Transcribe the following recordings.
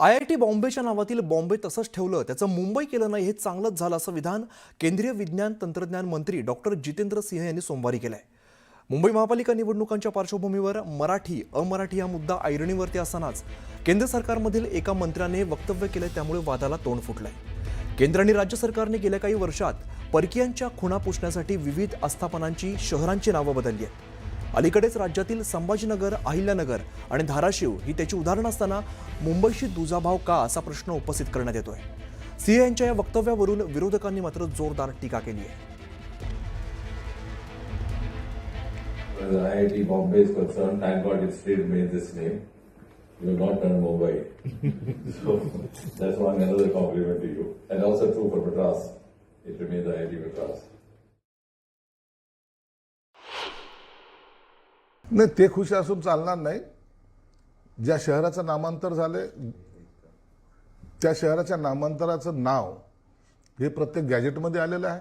I I T बॉम्बेच्या नावातील बॉम्बे तसंच ठेवलं त्याचं मुंबई केलं नाही हे चांगलंच झालं असं विधान केंद्रीय विज्ञान तंत्रज्ञान मंत्री डॉक्टर जितेंद्र सिंह यांनी सोमवारी केलं आहे मुंबई महापालिका निवडणुकांच्या पार्श्वभूमीवर मराठी अमराठी हा मुद्दा ऐरणीवरती असतानाच केंद्र सरकारमधील एका मंत्र्याने वक्तव्य केलं त्यामुळे वादाला तोंड फुटलंय. केंद्र आणि राज्य सरकारने गेल्या काही वर्षात परकीयांच्या खुणा पुसण्यासाठी विविध आस्थापनांची शहरांची नावं बदलली आहेत. अलीकडेच राज्यातील संभाजीनगर अहिल्यानगर आणि धाराशिव ही त्याची उदाहरणं असताना मुंबईशी दुजाभाव का असा प्रश्न उपस्थित करण्यात येतोय सिंह यांच्या या वक्तव्यावरून विरोधकांनी मात्र जोरदार टीका केली आहे IIT Bombay is concerned, thank God it still remains this name. You have not done Mumbai. so that's one another compliment to you. And also true for Madras. It remains IIT Madras. नाही ते खुश असून चालणार नाही. ज्या शहराचं नामांतर झाले त्या शहराच्या नामांतराचं नाव हे प्रत्येक गॅजेटमध्ये आलेलं आहे.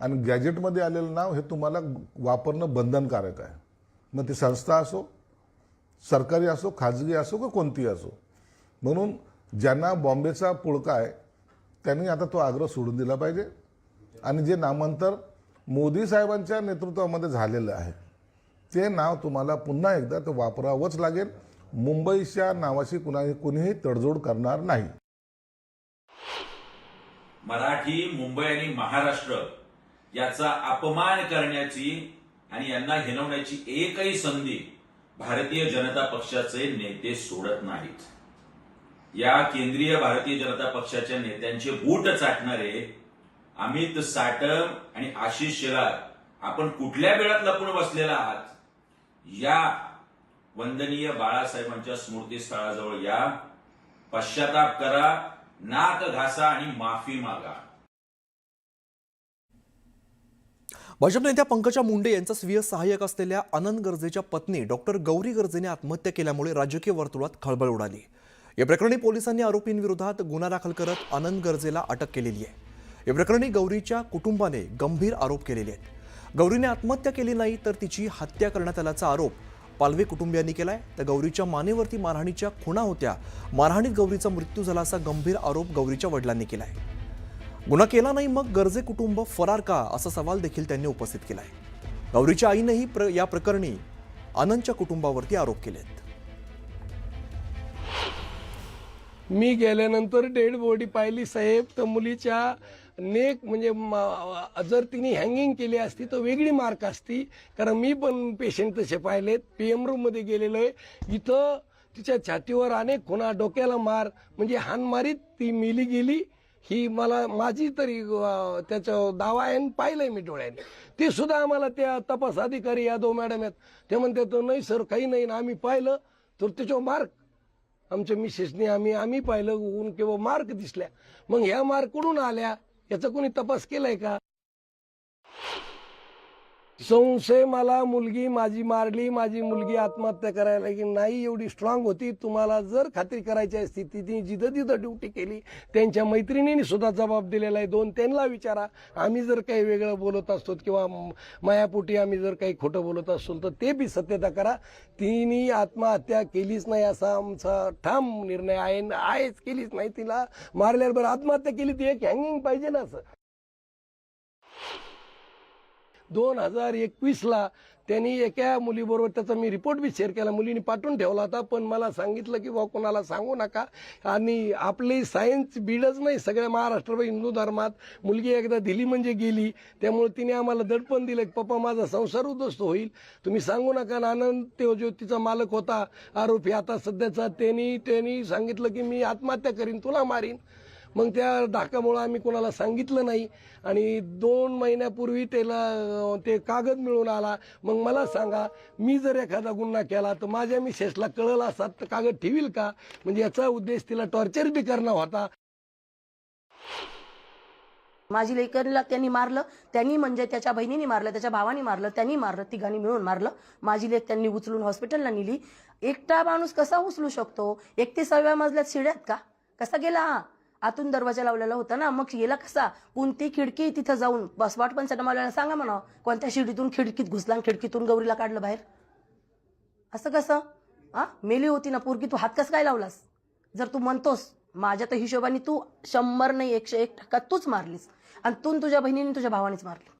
आणि गॅजेटमध्ये आलेलं नाव हे तुम्हाला वापरणं बंधनकारक आहे. मग ती संस्था असो सरकारी असो खाजगी असो का कोणतीही असो. म्हणून ज्यांना बॉम्बेचा पुळका आहे त्यांनी आता तो आग्रह सोडून दिला पाहिजे. आणि जे नामांतर मोदी साहेबांच्या नेतृत्वामध्ये झालेलं आहे ते नाव तुम्हाला पुन्हा एकदा ते वापरावंच लागेल. मुंबईच्या नावाशी कुणाही कुणीही तडजोड करणार नाही. मराठी मुंबई आणि महाराष्ट्र याचा अपमान करण्याची आणि यांना हिनवण्याची एकही संधी भारतीय जनता पक्षाचे नेते सोडत नाहीत. या केंद्रीय भारतीय जनता पक्षाच्या नेत्यांचे बूट चाटणारे अमित साटम आणि आशिष शेलार आपण कुठल्या वेळात लपून बसलेला आहात? या वंदनीय बाळासाहेबांच्या स्मृतीस्थळाजवळ या. पश्चाताप करा नाक घासा आणि माफी मागा. भाजप नेत्या पंकजा मुंडे यांचा स्वीय सहाय्यक असलेल्या आनंद गर्जेच्या पत्नी डॉक्टर गौरी गर्जेने आत्महत्या केल्यामुळे राजकीय वर्तुळात खळबळ उडाली. या प्रकरणी पोलिसांनी आरोपींविरोधात गुन्हा दाखल करत आनंद गर्जेला अटक केलेली आहे. या प्रकरणी गौरीच्या कुटुंबाने गंभीर आरोप केलेले आहेत. गौरीने आत्महत्या केली नाही तर तिची हत्या करण्यात आल्याचा आरोप पालवे कुटुंबियांनी केलाय. तर गौरीच्या मानेवरती मारहाणीच्या खुणा होत्या. मारहाणीत गौरीचा मृत्यू झाला असा गंभीर आरोप गौरीच्या वडिलांनी केलाय. गुन्हा केला नाही मग गरजे कुटुंब फरार का? असा सवाल देखील त्यांनी उपस्थित केलाय. गौरीच्या आईनेही प्र या प्रकरणी आनंदच्या कुटुंबावरती आरोप केलेत. मी गेल्यानंतर डेड बॉडी पाहिली साहेब. तर मुलीच्या नेक म्हणजे जर तिने हँगिंग केली असती तर वेगळी मार्क असती. कारण मी पण पेशंट तसे पाहिलेत. पी एम रूममध्ये गेलेलो आहे. इथं तिच्या छातीवर अनेक खुणा डोक्याला मार म्हणजे हानमारीत ती मिली गेली. ही मला माझी तरी त्याचा दावा आहे आणि पाहिलंय मी डोळ्याने ते सुद्धा आम्हाला त्या तपास अधिकारी यादव मॅडम आहेत. ते म्हणतात नाही सर काही नाही. ना आम्ही पाहिलं तर त्याच्यावर मार्क आमच्या मिसेसने आम्ही आम्ही पाहिलं ऊन किंवा मार्क दिसल्या. मग ह्या मार्क कुठून आल्या. याचा कोणी तपास केलाय का? संशय मला मुलगी माझी मारली माझी मुलगी आत्महत्या करायला की नाही एवढी स्ट्रॉंग होती. तुम्हाला जर खात्री करायची असती तिने जिथं तिथं ड्युटी केली त्यांच्या मैत्रिणींनी सुद्धा जबाब दिलेला आहे. दोन त्यांना विचारा. आम्ही जर काही वेगळं बोलत असतो किंवा मायापोटी आम्ही जर काही खोटं बोलत असतो तर ते बी सत्यता करा. तिने आत्महत्या केलीच नाही असा आमचा ठाम निर्णय आहे. आहेच केलीच नाही तिला. मारल्यावर आत्महत्या केली ती एक हँगिंग पाहिजे ना असं. दोन हजार एकवीसला त्यांनी एका मुलीबरोबर त्याचा मी रिपोर्ट बी शेअर केला. मुलीने पाठवून ठेवला होता पण मला सांगितलं की बा कोणाला सांगू नका. आणि आपली सायन्स बीडच नाही सगळ्या महाराष्ट्र हिंदू धर्मात मुलगी एकदा दिली म्हणजे गेली. त्यामुळे तिने आम्हाला दडपण दिलं की पप्पा माझा संसार उद्ध्वस्त होईल. तुम्ही सांगू नका आनंद ते ज्योतीचा मालक होता आरोपी. आता सध्याचा त्यांनी त्यांनी सांगितलं की मी आत्महत्या करीन तुला मारीन. मग त्या धाकामुळं आम्ही कोणाला सांगितलं नाही. आणि दोन महिन्यापूर्वी त्याला ते कागद मिळून आला. मग मला सांगा मी जर एखादा गुन्हा केला तर माझ्या मिसेसला कळलं असतात तर कागद ठेवील का? म्हणजे याचा उद्देश तिला टॉर्चर बी करणं होता. माझी लेकरला त्यांनी मारलं त्यांनी म्हणजे त्याच्या बहिणीने मारलं त्याच्या भावाने मारलं त्यांनी मारलं तिघांनी मिळून मारलं. माझी लेक त्यांनी उचलून हॉस्पिटलला नेली. एकटा माणूस कसा उचलू शकतो? एकतीसाव्या मजल्यात शिड्यात का? कसा गेला हा? आतून दरवाजा लावलेला होता ना. मग गेला कसा? कोणती खिडकी तिथं जाऊन? बस वाट पण मला सांगा म्हणा. कोणत्या शिडीतून खिडकीत घुसला खिडकीतून गौरीला काढलं बाहेर? असं कसं? हा? मेली होती ना पोरगी तू हात कसं काय लावलास? जर तू म्हणतोस माझ्या तर हिशोबाने तू शंभर नाही एकशे एक टक्का तूच मारलीस. आणि तू तुझ्या बहिणीने तुझ्या भावानेच मारली.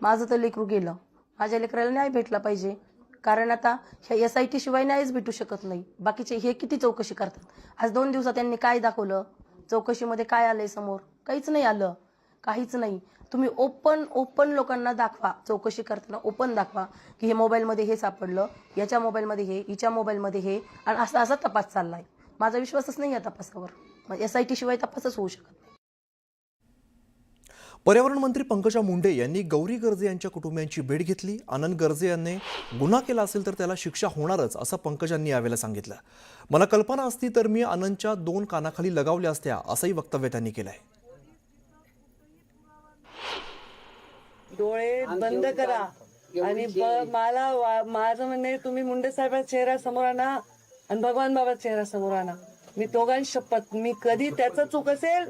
माझं तर लेकरू गेलं. माझ्या लेकराला न्याय भेटला पाहिजे. कारण आता ह्या एस आय टी शिवाय न्यायच भेटू शकत नाही. बाकीचे हे किती चौकशी करतात? आज दोन दिवसात त्यांनी काय दाखवलं? चौकशीमध्ये काय आलंय समोर? काहीच नाही आलं. काहीच नाही. तुम्ही ओपन ओपन लोकांना दाखवा. चौकशी करताना ओपन दाखवा की हे मोबाईलमध्ये हे सापडलं याच्या मोबाईलमध्ये हे हिच्या मोबाईलमध्ये हे आणि असा असा तपास चाललाय. माझा विश्वासच नाही या तपासावर. एस आय टी शिवाय तपासच होऊ शकत पर्यावरण मंत्री पंकजा मुंडे यांनी गौरी गर्जे यांच्या कुटुंबियांची भेट घेतली. आनंद गर्जे यांनी गुन्हा केला असेल तर त्याला शिक्षा होणारच असं पंकजांनी यावेळेला सांगितलं. मला कल्पना असती तर मी आनंदच्या दोन कानाखाली लगावल्या असत्या असंही वक्तव्य त्यांनी केलंय. डोळे बंद करा. आणि ब- मला माझं म्हणणं तुम्ही मुंडे साहेबांचा चेहरा समोर आणा आणि भगवान बाबाचा चेहरा समोर आणा. मी दोघांची शपथ मी कधी त्याचं चूक असेल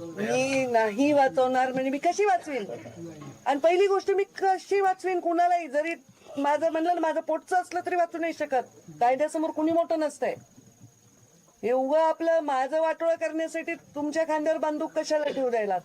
मी नाही वाचवणार म्हणजे मी कशी वाचवीन? आणि पहिली गोष्ट मी कशी वाचवीन कुणालाही? जरी माझं म्हणलं ना माझं पोटचं असलं तरी वाचू नाही शकत. कायद्यासमोर कुणी मोठं नसतंय. हे आपलं माझं वाटोळं करण्यासाठी तुमच्या खांद्यावर बांधूक कशाला ठेवू द्यायला?